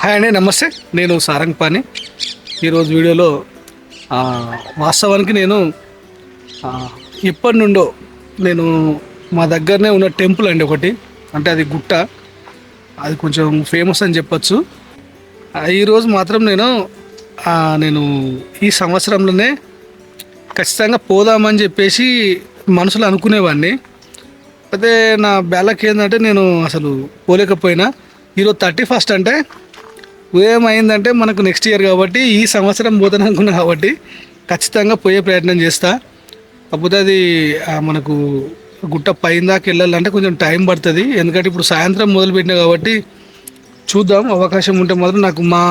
Hi అండి నమస్తే. నేను సారంగపాణి ఈరోజు వీడియోలో వాస్తవానికి నేను ఇప్పటి ఎప్పటి నుండో నేను మా దగ్గరనే ఉన్న టెంపుల్ అండి ఒకటి. అంటే అది గుట్ట. అది కొంచెం ఫేమస్ అని చెప్పొచ్చు. ఈరోజు మాత్రం నేను నేను ఈ సంవత్సరంలోనే ఖచ్చితంగా పోదామని చెప్పేసి మనసులో అనుకునేవాడిని. అయితే నా బ్యాలక్ ఏంటంటే నేను అసలు పోలేకపోయినా. ఈరోజు థర్టీ ఫస్ట్ అంటే ఉదయం అయిందంటే మనకు నెక్స్ట్ ఇయర్ కాబట్టి ఈ సంవత్సరం పోతాను అనుకున్నా కాబట్టి ఖచ్చితంగా పోయే ప్రయత్నం చేస్తా. కాకపోతే అది మనకు గుట్ట పైన దాకా వెళ్ళాలంటే కొంచెం టైం పడుతుంది. ఎందుకంటే ఇప్పుడు సాయంత్రం మొదలుపెట్టినా కాబట్టి చూద్దాం అవకాశం ఉంటే మాత్రం నాకు మా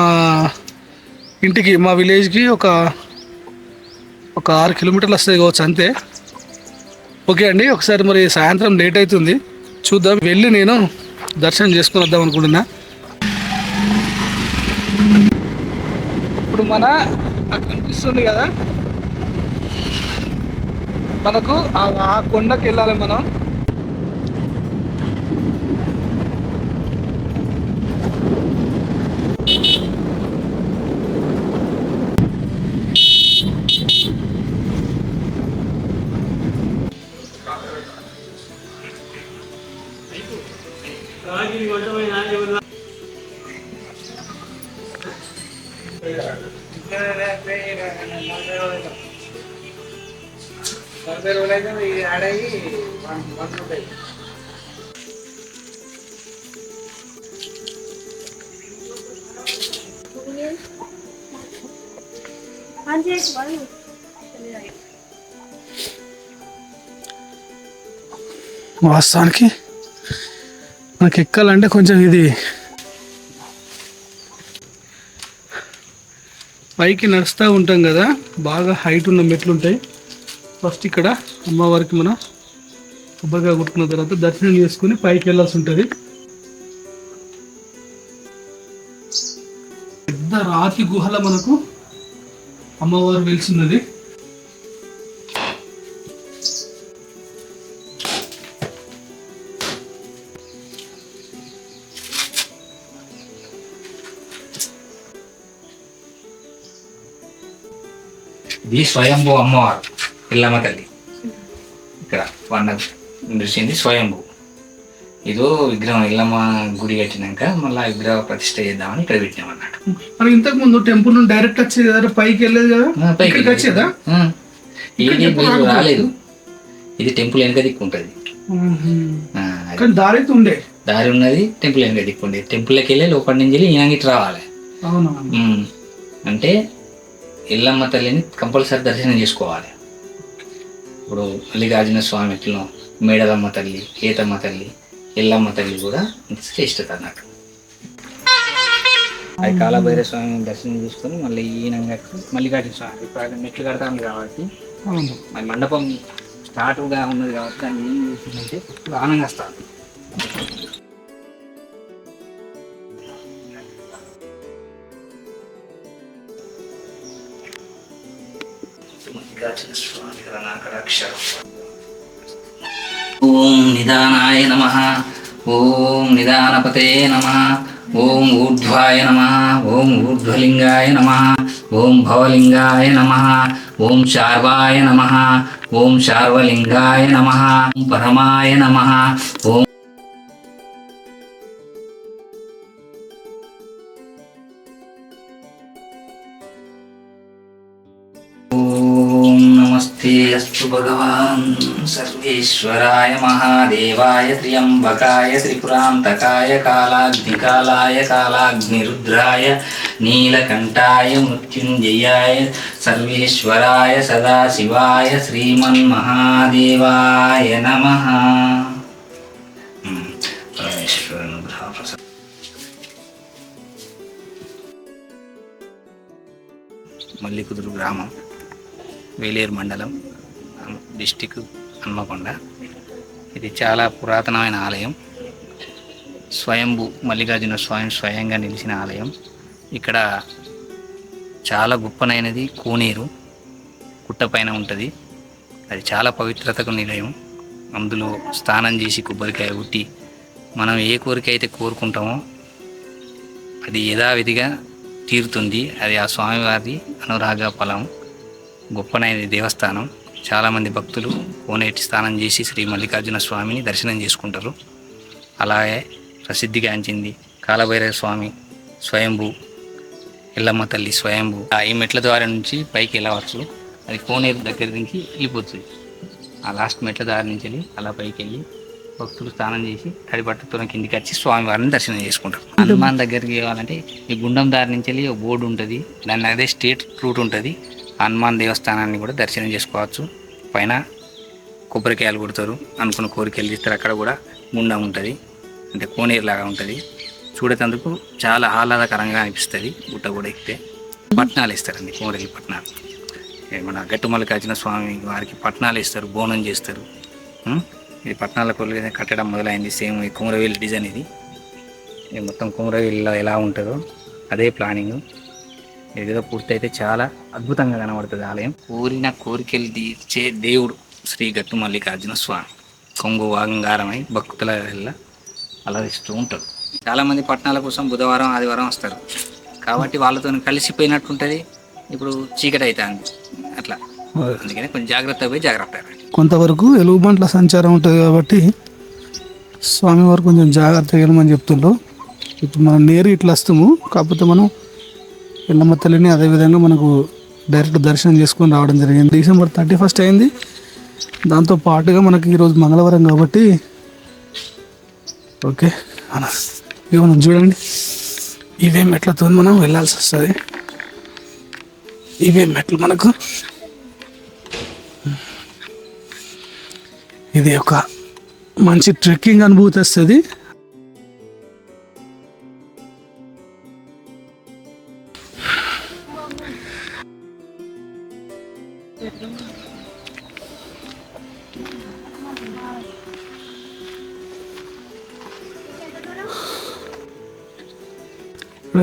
ఇంటికి మా విలేజ్కి ఒక ఒక ఆరు కిలోమీటర్లు వస్తుంది కావచ్చు అంతే. ఓకే అండి ఒకసారి మరి సాయంత్రం లేట్ అవుతుంది. చూద్దాం వెళ్ళి నేను దర్శనం చేసుకుని వద్దాం అనుకుంటున్నా. ఇప్పుడు మన అక్కడ కనిపిస్తుంది కదా. మనకు ఆ- ఆ కొండకి వెళ్ళాలి మనం. వాస్తవానికి మనకి ఎక్కాలంటే కొంచెం ఇది పైకి నడుస్తూ ఉంటాం కదా బాగా హైట్ ఉన్న మెట్లు ఉంటాయి. ఫస్ట్ ఇక్కడ అమ్మవారికి మనం కొబ్బరిగా కొట్టుకున్న తర్వాత దర్శనం చేసుకుని పైకి వెళ్ళాల్సి ఉంటుంది. పెద్ద రాతి గుహల మనకు అమ్మవారు వెలిసినది. ఇది స్వయంభూ అమ్మవారు ఇల్లమ్మ తల్లి. ఇక్కడ వన్న నడిచింది స్వయంభూ. ఇదో విగ్రహం ఇల్లమ్మ గుడి కట్టినాక మళ్ళీ విగ్రహ ప్రతిష్ట చేద్దామని ఇక్కడ పెట్టినాం అన్నట్టు మరి ఇంతకు ముందు టెంపుల్ నుండి డైరెక్ట్ వచ్చేది కదా పైకి వెళ్ళేది కదా? పైకి వచ్చేదా? మీరు రాలేదు. ఇది టెంపుల్ వెనక దిక్కు ఉంటుంది. కానీ దారి అయితే ఉండే. దారి ఉన్నది టెంపుల్ వెనక దిక్కు ఉండేది టెంపుల్కి వెళ్ళి లోపల నుంచి వెళ్ళి ఈయనగిట్ రావాలి. అంటే ఇల్లమ్మ తల్లిని కంపల్సరీ దర్శనం చేసుకోవాలి. ఇప్పుడు మల్లికార్జున స్వామి ఎట్లా మేడలమ్మ తల్లి ఏతమ్మ తల్లి ఎల్లమ్మ తల్లి కూడా శ్రేష్టత అన్నట్టు అది కాలభైర స్వామి దర్శనం చేసుకొని మళ్ళీ ఈయన మల్లికార్జున స్వామి ఇప్పుడు ఆయన మెట్లు కడతాను కాబట్టి మరి మండపం స్టార్ట్గా ఉన్నది కాబట్టి దాన్ని ఏం చేసిందంటే ఆనందంగా వస్తుంది ఓం నిదానాయ ओम निदानाय नमः। ओम निदानपते नमः। ओम ऊर्ध्वाय नमः। ओम ऊर्ध्वलिंगाय नमः। ओम भवलिंगाय नमः। ओम शार्वाय नमः। ओम शार्वलिंगाय नमः। परमाय नमः। ओम శ్రీరస్తు భగవాన్ సర్వేశ్వరాయ మహాదేవాయ త్ర్యంబకాయ త్రిపురాంతకాయ కాలాగ్నికాలాయ కాలాగ్నిరుద్రాయ నీలకంఠాయ మృత్యుంజయాయ సర్వేశ్వరాయ సదాశివాయ శ్రీమన్మహాదేవాయ నమ పరమేశ్వరనుగ్రహ మల్లికుదురు గ్రామం వేలేరు మండలం డిస్టిక్ హన్మకొండ. ఇది చాలా పురాతనమైన ఆలయం. స్వయంభు మల్లికార్జున స్వామి స్వయంగా నిలిచిన ఆలయం. ఇక్కడ చాలా గొప్పనైనది కోనేరు. కుట్టపైన ఉంటుంది. అది చాలా పవిత్రతకు నిలయం. అందులో స్నానం చేసి కొబ్బరికాయ ఉట్టి మనం ఏ కోరిక అయితే కోరుకుంటామో అది యథావిధిగా తీరుతుంది. అది ఆ స్వామివారి అనురాగ ఫలం. గొప్పనైన దేవస్థానం. చాలామంది భక్తులు కోనేటి స్నానం చేసి శ్రీ మల్లికార్జున స్వామిని దర్శనం చేసుకుంటారు. అలాగే ప్రసిద్ధిగాంచింది కాలభైరవ స్వామి స్వయంభూ ఎల్లమ్మ తల్లి స్వయంభూ. ఆ ఈ మెట్ల ద్వారా నుంచి పైకి వెళ్ళవచ్చు అది కోనేరు దగ్గర నుంచి వెళ్ళిపోతుంది. ఆ లాస్ట్ మెట్ల దారి నుంచి వెళ్ళి అలా పైకి వెళ్ళి భక్తులు స్నానం చేసి తడిబట్టతో కిందికి వచ్చి స్వామివారిని దర్శనం చేసుకుంటారు. హనుమాన్ దగ్గరికి వెళ్ళాలంటే ఈ గుండం దారి నుంచి వెళ్ళి ఒక బోర్డు ఉంటుంది. దాని అదే స్టేట్ రూట్ ఉంటుంది. హనుమాన్ దేవస్థానాన్ని కూడా దర్శనం చేసుకోవచ్చు. పైన కొబ్బరికాయలు కొడతారు. అనుకున్న కోరికలు ఇస్తారు అక్కడ కూడా గుండం ఉంటుంది. అంటే కోనేరు లాగా ఉంటుంది. చూడేటందుకు చాలా ఆహ్లాదకరంగా అనిపిస్తుంది. గుట్ట కూడా ఎక్కితే పట్నాలు ఇస్తారండి కోమరెల్లి పట్నాలు. ఏ మన గట్టుమల్లికార్జున స్వామి వారికి పట్నాలు ఇస్తారు బోనం చేస్తారు. ఇది పట్నాల కొల్లి కట్టడం మొదలైంది. సేమ్ ఈ కుమరవేలి డిజైన్ ఇది. ఇది మొత్తం కుమరవేలిలో ఎలా ఉంటుందో అదే ప్లానింగ్. ఏదో పూర్తయితే చాలా అద్భుతంగా కనబడుతుంది ఆలయం. కోరిన కోరికలు తీర్చే దేవుడు శ్రీ గట్టు మల్లికార్జున స్వామి. కొంగు వాంగారమై భక్తుల వల్ల అలరిస్తూ ఉంటాడు. చాలామంది పట్టణాల కోసం బుధవారం ఆదివారం వస్తారు. కాబట్టి వాళ్ళతో కలిసిపోయినట్టుంటుంది. ఇప్పుడు చీకటి అవుతుంది అట్లా. అందుకని కొంచెం జాగ్రత్త పోయి జాగ్రత్త. కొంతవరకు ఎలుగుబంట్ల సంచారం ఉంటుంది కాబట్టి స్వామివారు కొంచెం జాగ్రత్తగా వెళ్ళమని చెప్తుండ్రు. ఇప్పుడు మనం నేరు ఇట్లా వస్తాము కాకపోతే మనం ఎల్లమ్మ తల్లిని అదేవిధంగా మనకు డైరెక్ట్ దర్శనం చేసుకొని రావడం జరిగింది. డిసెంబర్ థర్టీ ఫస్ట్ అయింది. దాంతో పాటుగా మనకి ఈరోజు మంగళవారం కాబట్టి ఓకే అన్న ఇవి మనం చూడండి. ఇవే మెట్లతో మనం వెళ్ళాల్సి వస్తుంది. ఇవే మెట్లు మనకు. ఇది ఒక మంచి ట్రెక్కింగ్ అనుభూతి వస్తుంది.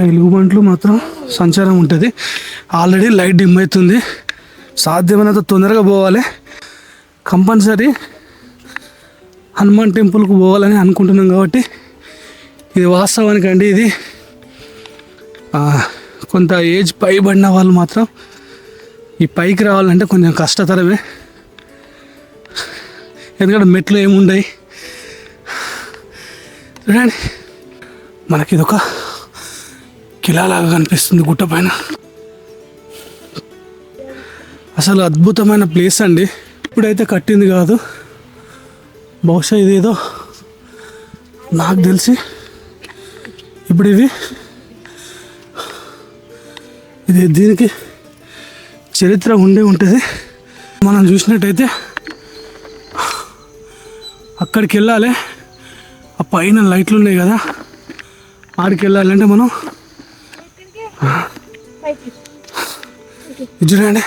ఎలుగుబంట్లు మాత్రం సంచారం ఉంటుంది. ఆల్రెడీ లైట్ డిమ్ అవుతుంది. సాధ్యమైనంత తొందరగా పోవాలి. కంపల్సరీ హనుమాన్ టెంపుల్కి పోవాలని అనుకుంటున్నాం కాబట్టి ఇది వాస్తవానికి అండి ఇది కొంత ఏజ్ పైబడిన వాళ్ళు మాత్రం ఈ పైకి రావాలంటే కొంచెం కష్టతరమే. ఎందుకంటే మెట్లు ఏముండయి. చూడండి. మనకి ఇదొక కిలాలాగా కనిపిస్తుంది గుట్ట పైన. అసలు అద్భుతమైన ప్లేస్ అండి. ఇప్పుడైతే కట్టింది కాదు. బహుశా ఇదేదో నాకు తెలిసి ఇప్పుడు ఇది ఇది దీనికి చరిత్ర ఉండే ఉంటుంది. మనం చూసినట్టయితే అక్కడికి వెళ్ళాలి ఆ పైన లైట్లు ఉన్నాయి కదా. ఆడికి వెళ్ళాలంటే మనం చూడండి.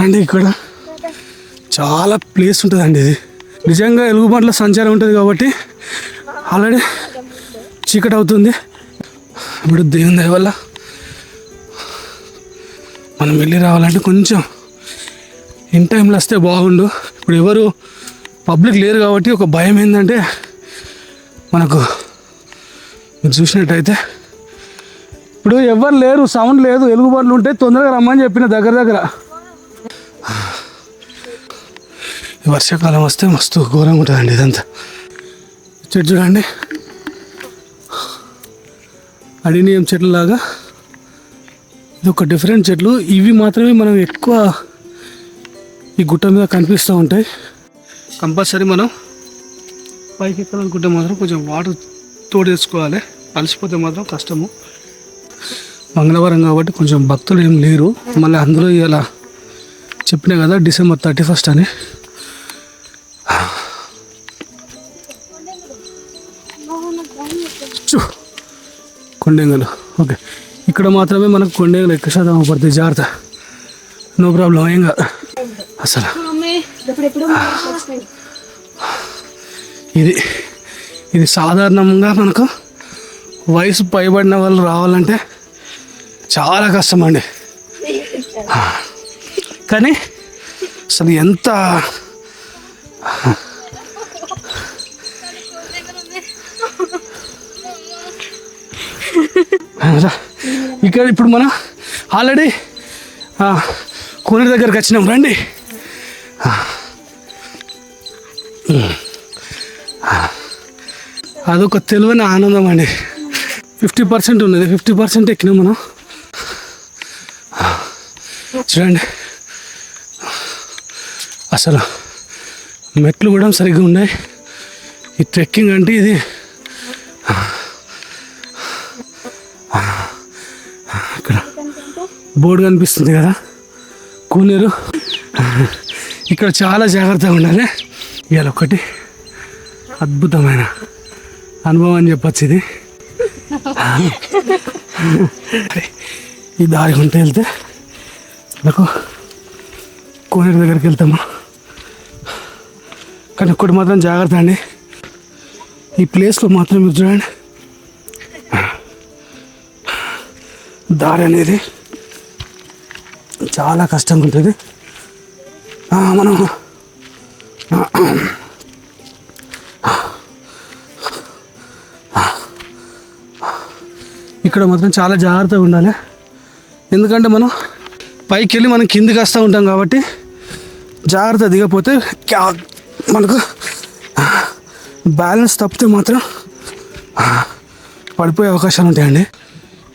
రండి ఇక్కడ. చాలా ప్లేస్ ఉంటుందండి ఇది. నిజంగా ఎలుగుబంట్ల సంచారం ఉంటుంది కాబట్టి ఆల్రెడీ చీకటి అవుతుంది. ఇప్పుడు దేవుని దయ వల్ల మనం వెళ్ళి రావాలంటే కొంచెం ఇన్ టైంలో వస్తే బాగుండు. ఇప్పుడు ఎవరు పబ్లిక్ లేరు కాబట్టి ఒక భయం ఏంటంటే మనకు మీరు చూసినట్టయితే ఇప్పుడు ఎవరు లేరు సౌండ్ లేదు ఎలుగుబాట్లు ఉంటే తొందరగా రమ్మని చెప్పిన దగ్గర దగ్గర. ఈ వర్షాకాలం వస్తే మస్తు ఘోరంగా ఉంటుందండి ఇదంతా. చెట్టు చూడండి. అడినియం చెట్లలాగా ఇది ఒక డిఫరెంట్ చెట్లు. ఇవి మాత్రమే మనం ఎక్కువ ఈ గుట్ట మీద కనిపిస్తూ ఉంటాయి. కంపల్సరీ మనం పైకి ఎక్కాలనుకుంటే మాత్రం కొంచెం వాటర్ తోడేసుకోవాలి. అలసిపోతే మాత్రం కష్టము. మంగళవారం కాబట్టి కొంచెం భక్తులు ఏం లేరు. మళ్ళీ అందులో ఇలా చెప్పినా కదా డిసెంబర్ థర్టీ ఫస్ట్ అని. చూ కొండెంగలు. ఓకే. ఇక్కడ మాత్రమే మనకు కొండలు ఎక్కువ శాతం పడతాయి జాగ్రత్త. నో ప్రాబ్లం ఏం కాదు. అసలు. ఇది ఇది సాధారణంగా మనకు వయసు పైబడిన వాళ్ళు రావాలంటే చాలా కష్టం అండి కానీ అసలు ఎంత రా. ఇక్కడ ఇప్పుడు మనం ఆల్రెడీ కోనేరు దగ్గరికి వచ్చినాం. రండి. అదొక తెలివైన ఆనందం అండి. ఫిఫ్టీ పర్సెంట్ ఉన్నది. ఫిఫ్టీ పర్సెంట్ ఎక్కినాం మనం. చూడండి. అసలు మెట్లు కూడా సరిగ్గా ఉన్నాయి. ఈ ట్రెక్కింగ్ అంటే ఇది. బోర్డు కనిపిస్తుంది కదా? కూనేరు ఇక్కడ చాలా జాగ్రత్తగా ఉండాలి. ఇవాళ ఒకటి అద్భుతమైన అనుభవం అని చెప్పచ్చు ఇది. ఈ దారి ఉంటే వెళ్తే నాకు కోనేరు దగ్గరికి వెళ్తాము. కానీ ఒక్కటి మాత్రం జాగ్రత్త అండి. ఈ ప్లేస్లో మాత్రం మీరు చూడండి. దారి అనేది చాలా కష్టంగా ఉంటుంది మనం ఇక్కడ మాత్రం చాలా జాగ్రత్తగా ఉండాలి. ఎందుకంటే మనం పైకి వెళ్ళి మనం కిందికి వస్తూ ఉంటాం కాబట్టి జాగ్రత్త దిగపోతే క్యా- మనకు బ్యాలెన్స్ తప్పితే మాత్రం పడిపోయే అవకాశాలు ఉంటాయండి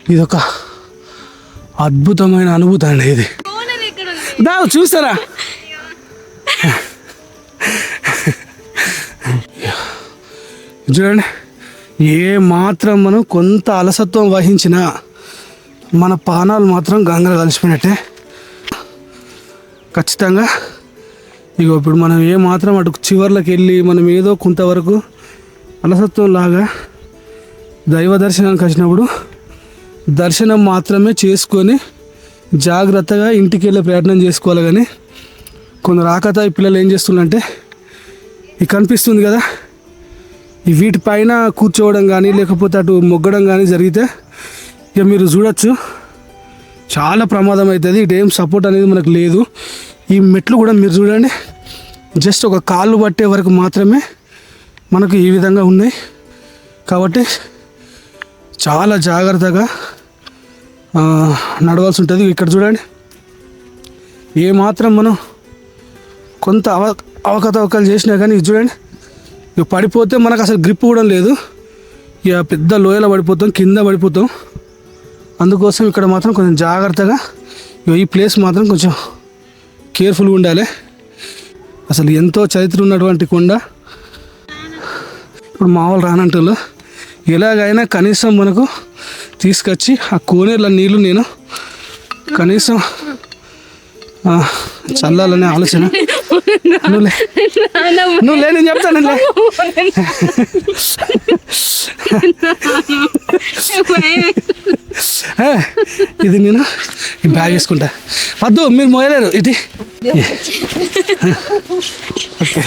ఇది ఒక అద్భుతమైన అనుభూతి అండి ఇది. దా చూస్తారా చూడండి ఏ మాత్రం మనం కొంత అలసత్వం వహించినా మన పానాలు మాత్రం గంగలో కలిసిపోయినట్టే. ఖచ్చితంగా. ఇగో ఇప్పుడు మనం ఏ మాత్రం అటు చివర్లకు వెళ్ళి మనం ఏదో కొంతవరకు అలసత్వం లాగా దైవ దర్శనానికి వచ్చినప్పుడు దర్శనం మాత్రమే చేసుకొని జాగ్రత్తగా ఇంటికి వెళ్ళే ప్రయత్నం చేసుకోవాలి కానీ కొందరు ఆకతాయి పిల్లలు ఏం చేస్తుందంటే ఇది కనిపిస్తుంది కదా ఈ వీటిపైన కూర్చోవడం కానీ లేకపోతే అటు మొగ్గడం కానీ జరిగితే ఇక మీరు చూడొచ్చు. చాలా ప్రమాదం అవుతుంది. ఇటు ఏం సపోర్ట్ అనేది మనకు లేదు. ఈ మెట్లు కూడా మీరు చూడండి. జస్ట్ ఒక కాళ్ళు పట్టే వరకు మాత్రమే మనకు ఈ విధంగా ఉన్నాయి. కాబట్టి చాలా జాగ్రత్తగా నడవాల్సి ఉంటుంది ఇక్కడ చూడండి. ఏ మాత్రం మనం కొంత అవ అవకతవకలు చేసినా కానీ చూడండి. ఇక పడిపోతే మనకు అసలు గ్రిప్ కూడా లేదు. ఇక పెద్ద లోయలో పడిపోతాం కింద పడిపోతాం. అందుకోసం ఇక్కడ మాత్రం కొంచెం జాగ్రత్తగా ఈ ప్లేస్ మాత్రం కొంచెం కేర్ఫుల్గా ఉండాలి. అసలు ఎంతో చరిత్ర ఉన్నటువంటి కొండ. ఇప్పుడు మామూలు రానంటారు ఎలాగైనా కనీసం మనకు తీసుకొచ్చి ఆ కోనేరుల నీళ్ళు నేను కనీసం చల్లాలనే ఆలోచన. నువ్వు లే. నేను చెప్తాను ఇది నేను ఈ బ్యాగ్ వేసుకుంటా. వద్దు మీరు మోయలేరు ఇది. ఓకే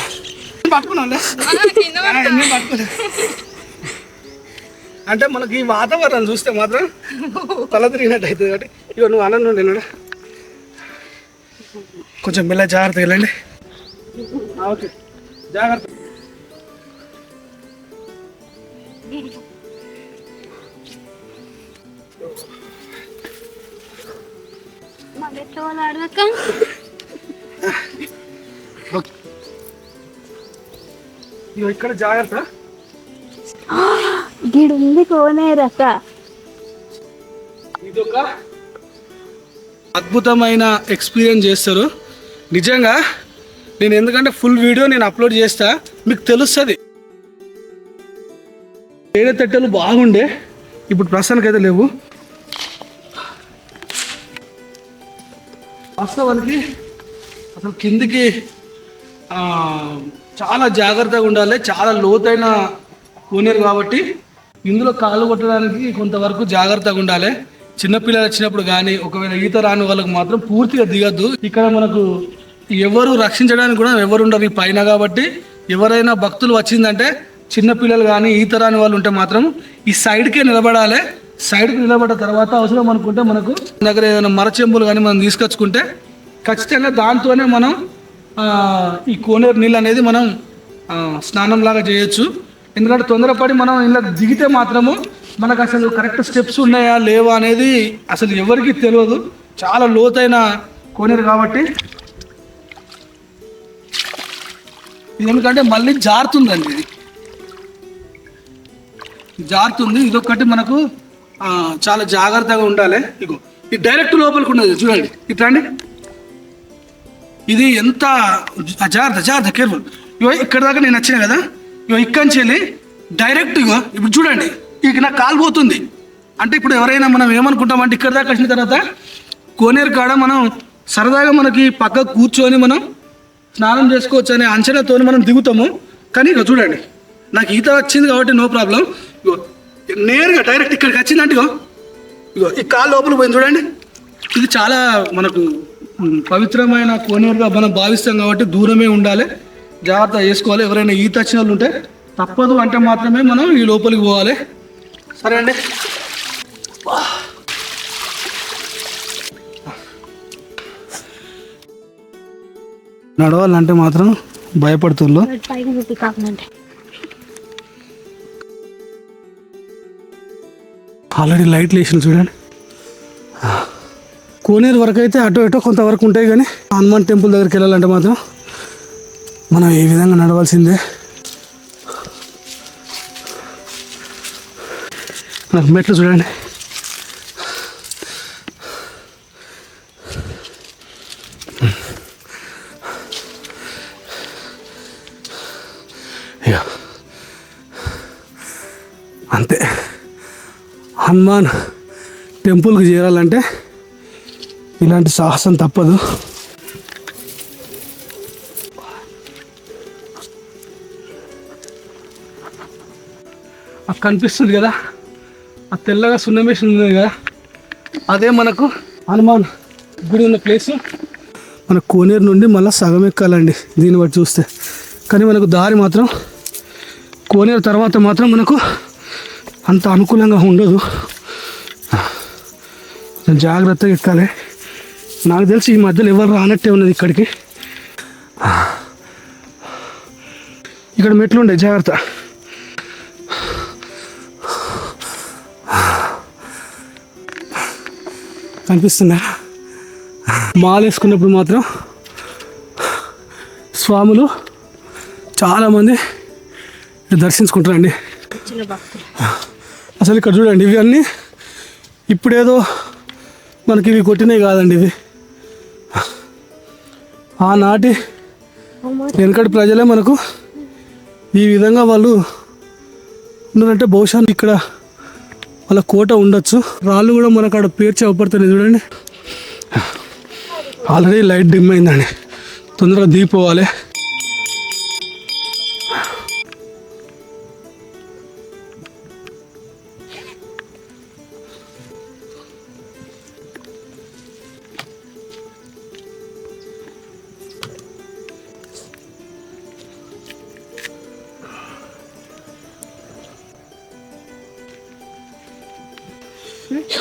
పట్టుకున్నాలే అంటే మనకి ఈ వాతావరణం చూస్తే మాత్రం తల తిరిగినట్టు అవుతుంది కాబట్టి ఇక నువ్వు ఆనందం నేను కొంచెం మెల్ల జాగ్రత్తగా వెళ్ళండి. ఓకే. జాగ్రత్త. ఇక్కడ జాగ్రత్త. గిడుంది కోనేరక. ఇది ఒక అద్భుతమైన ఎక్స్పీరియన్స్ చేస్తారు. నిజంగా నేను ఎందుకంటే ఫుల్ వీడియో నేను అప్లోడ్ చేస్తా మీకు తెలుస్తుంది. తేనె తట్టెలు బాగుండే ఇప్పుడు ప్రస్తుతానికి అయితే లేవు. వాస్తవానికి అసలు కిందికి చాలా జాగ్రత్తగా ఉండాలి చాలా లోతైన కోనేరు కాబట్టి ఇందులో కాలు కొట్టడానికి కొంతవరకు జాగ్రత్తగా ఉండాలి. చిన్నపిల్లలు వచ్చినప్పుడు కానీ ఒకవేళ ఈత రాని వాళ్ళకి మాత్రం పూర్తిగా దిగద్దు. ఇక్కడ మనకు ఎవరు రక్షించడానికి కూడా ఎవరు ఉండరు ఈ పైన కాబట్టి. ఎవరైనా భక్తులు వచ్చిందంటే చిన్నపిల్లలు కానీ ఈత రాని వాళ్ళు ఉంటే మాత్రం ఈ సైడ్కే నిలబడాలి. సైడ్కి నిలబడ్డ తర్వాత అవసరం అనుకుంటే మనకు దగ్గర ఏదైనా మరచెంబులు కానీ మనం తీసుకొచ్చుకుంటే ఖచ్చితంగా దాంతోనే మనం ఈ కోనేరు నీళ్ళు అనేది మనం స్నానంలాగా స్నానం లాగా చేయొచ్చు. ఎందుకంటే తొందరపడి మనం ఇలా దిగితే మాత్రము మనకు అసలు కరెక్ట్ స్టెప్స్ ఉన్నాయా లేవా అనేది అసలు ఎవరికి తెలియదు. చాలా లోతైన కోనేరు కాబట్టి. ఇది ఎందుకంటే మళ్ళీ జారుతుందండి ఇది. జారుతుంది. ఇదొక్కటి మనకు చాలా జాగ్రత్తగా ఉండాలి. ఇగో ఇది డైరెక్ట్ లోపలికి ఉండదు చూడండి. ఇట్లాండి. ఇది ఎంత జాగ్రత్త జాగ్రత్త కేర్ఫుల్. ఇగో ఇక్కడ దాకా నేను వచ్చిన కదా? ఇగో ఇక్కడి నుంచి వెళ్ళి డైరెక్ట్ ఇగో ఇప్పుడు చూడండి ఇక నాకు కాలు పోతుంది. అంటే ఇప్పుడు ఎవరైనా మనం ఏమనుకుంటామంటే ఇక్కడ దాకా వచ్చిన తర్వాత కోనేరు కాడ మనం సరదాగా మనకి పక్క కూర్చొని మనం స్నానం చేసుకోవచ్చు అనే అంచనాతో మనం దిగుతాము. కానీ ఇక చూడండి నాకు ఈత వచ్చింది కాబట్టి నో ప్రాబ్లం ఇగో నేరుగా డైరెక్ట్ ఇక్కడికి వచ్చిందంటే ఇగో ఇగో ఈ కాలు లోపల పోయింది చూడండి. ఇది చాలా మనకు పవిత్రమైన కోనేరుగా మనం భావిస్తాం కాబట్టి దూరమే ఉండాలి. జాగ్రత్త చేసుకోవాలి. ఎవరైనా ఈత వచ్చిన వాళ్ళు ఉంటే తప్పదు అంటే మాత్రమే మనం ఈ లోపలికి పోవాలి. సరే అండి. నడవాలంటే మాత్రం భయపడుతుండ్రు ఆల్రెడీ లైట్లు వేసిన చూడండి. కోనేరు వరకు అయితే అటో ఇటో కొంతవరకు ఉంటాయి కానీ హనుమాన్ టెంపుల్ దగ్గరికి వెళ్ళాలంటే మాత్రం మనం ఈ విధంగా నడవాల్సిందే? నాకు మెట్లు చూడండి. అంతే. హనుమాన్ టెంపుల్కి చేరాలంటే ఇలాంటి సాహసం తప్పదు. అది కనిపిస్తుంది కదా? ఆ తెల్లగా సున్నమేషన్ ఉంది కదా? అదే మనకు హనుమాన్ గుడి ఉన్న ప్లేస్ మన కోనేరు నుండి మళ్ళీ సగం ఎక్కాలండి దీన్ని బట్టి చూస్తే. కానీ మనకు దారి మాత్రం కోనేరు తర్వాత మాత్రం మనకు అంత అనుకూలంగా ఉండదు. జాగ్రత్తగా ఎక్కాలి. నాకు తెలిసి ఈ మధ్యలో ఎవరు రానట్టే ఉన్నది ఇక్కడికి. ఇక్కడ మెట్లు ఉండే జాగ్రత్త. కనిపిస్తుందా మాల వేసుకున్నప్పుడు మాత్రం స్వాములు చాలామంది దర్శించుకుంటారండి. అసలు ఇక్కడ చూడండి ఇవి అన్నీ ఇప్పుడేదో మనకి ఇవి కొట్టినవి కాదండి ఇవి. ఆనాటి వెనకటి ప్రజలే మనకు ఈ విధంగా వాళ్ళు ఉన్నారంటే బహుశా ఇక్కడ వాళ్ళ కోట ఉండొచ్చు. రాళ్ళు కూడా మనకు అక్కడ పేర్చి అవపడుతున్నాయి చూడండి. ఆల్రెడీ లైట్ డిమ్ అయిందండి. తొందరగా దిగిపోవాలి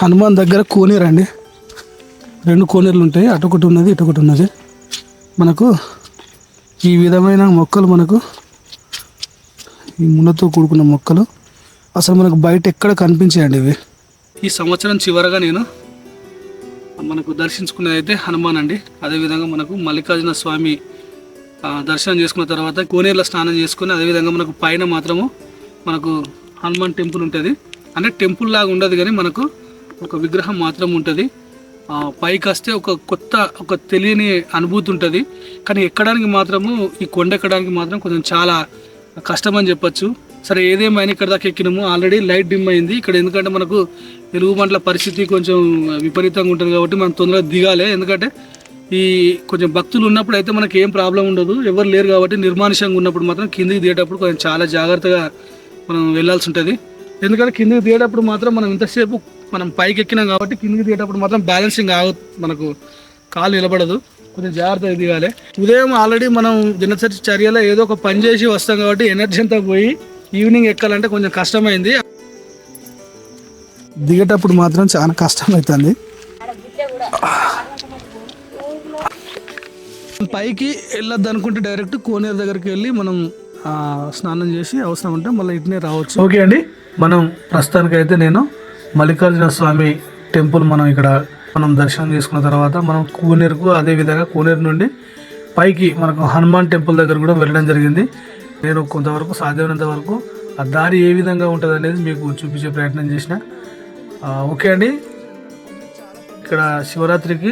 హనుమాన్ దగ్గర కోనేరు అండి రెండు కోనేరులు ఉంటాయి. అటు ఒకటి ఉన్నది ఇటొకటి ఒకటి ఉన్నది. మనకు ఈ విధమైన మొక్కలు మనకు ఈ ముళ్ళతో కూడుకున్న మొక్కలు అసలు మనకు బయట ఎక్కడ కనిపించాయండి ఇవి? ఈ సంవత్సరం చివరగా నేను మనకు దర్శించుకున్నది అయితే హనుమాన్ అండి. అదేవిధంగా మనకు మల్లికార్జున స్వామి దర్శనం చేసుకున్న తర్వాత కోనేరులో స్నానం చేసుకుని అదేవిధంగా మనకు పైన మాత్రము మనకు హనుమాన్ టెంపుల్ ఉంటుంది. అంటే టెంపుల్ లాగా ఉండదు కానీ మనకు ఒక విగ్రహం మాత్రం ఉంటుంది. పైకి వస్తే ఒక కొత్త ఒక తెలియని అనుభూతి ఉంటుంది. కానీ ఎక్కడానికి మాత్రము ఈ కొండ ఎక్కడానికి మాత్రం కొంచెం చాలా కష్టం అని చెప్పొచ్చు. సరే ఏదేమైనా ఇక్కడ దాకా ఎక్కినాము ఆల్రెడీ లైట్ డిమ్ అయింది. ఇక్కడ ఎందుకంటే మనకు తెలుగు మంటల పరిస్థితి కొంచెం విపరీతంగా ఉంటుంది కాబట్టి మనం తొందరగా దిగాలి. ఎందుకంటే ఈ కొంచెం భక్తులు ఉన్నప్పుడు అయితే మనకి ఏం ప్రాబ్లం ఉండదు. ఎవరు లేరు కాబట్టి నిర్మానుషంగా ఉన్నప్పుడు మాత్రం కిందికి దిగేటప్పుడు కొంచెం చాలా జాగ్రత్తగా మనం వెళ్ళాల్సి ఉంటుంది. ఎందుకంటే కిందికి దిగేటప్పుడు మాత్రం మనం ఇంతసేపు మనం పైకి ఎక్కినాం కాబట్టి కిందికి దిగేటప్పుడు మాత్రం బ్యాలెన్సింగ్ ఆగు మనకు కాలు నిలబడదు. కొంచెం జాగ్రత్తగా దిగాలి. ఉదయం ఆల్రెడీ మనం దినచర్య చర్యలో ఏదో ఒక పని చేసి వస్తాం కాబట్టి ఎనర్జీ అంతా పోయి ఈవినింగ్ ఎక్కాలంటే కొంచెం కష్టమైంది. దిగేటప్పుడు మాత్రం చాలా కష్టం అవుతుంది పైకి వెళ్ళొద్దు అనుకుంటే డైరెక్ట్ కోనేరు దగ్గరికి వెళ్ళి మనం స్నానం చేసి అవసరం ఉంటే మళ్ళీ ఇటునే రావచ్చు. ఓకే అండి. మనం ప్రస్తుతానికైతే నేను మల్లికార్జున స్వామి టెంపుల్ మనం ఇక్కడ మనం దర్శనం చేసుకున్న తర్వాత మనం కూనేరుకు అదే విధంగా కూనేరు నుండి పైకి మనకు హనుమాన్ టెంపుల్ దగ్గర కూడా వెళ్ళడం జరిగింది. నేను కొంతవరకు సాధ్యమైనంత వరకు ఆ దారి ఏ విధంగా ఉంటుంది అనేది మీకు చూపించే ప్రయత్నం చేసిన. ఓకే అండి. ఇక్కడ శివరాత్రికి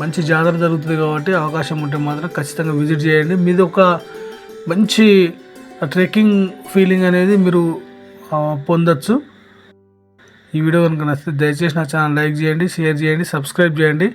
మంచి జాతర జరుగుతుంది కాబట్టి అవకాశం ఉంటే మాత్రం ఖచ్చితంగా విజిట్ చేయండి. మీది ఒక మంచి ట్రెక్కింగ్ ఫీలింగ్ అనేది మీరు పొందొచ్చు. ఈ వీడియో కనుక నచ్చితే దయచేసి నా ఛానల్ లైక్ చేయండి షేర్ చేయండి సబ్స్క్రైబ్ చేయండి.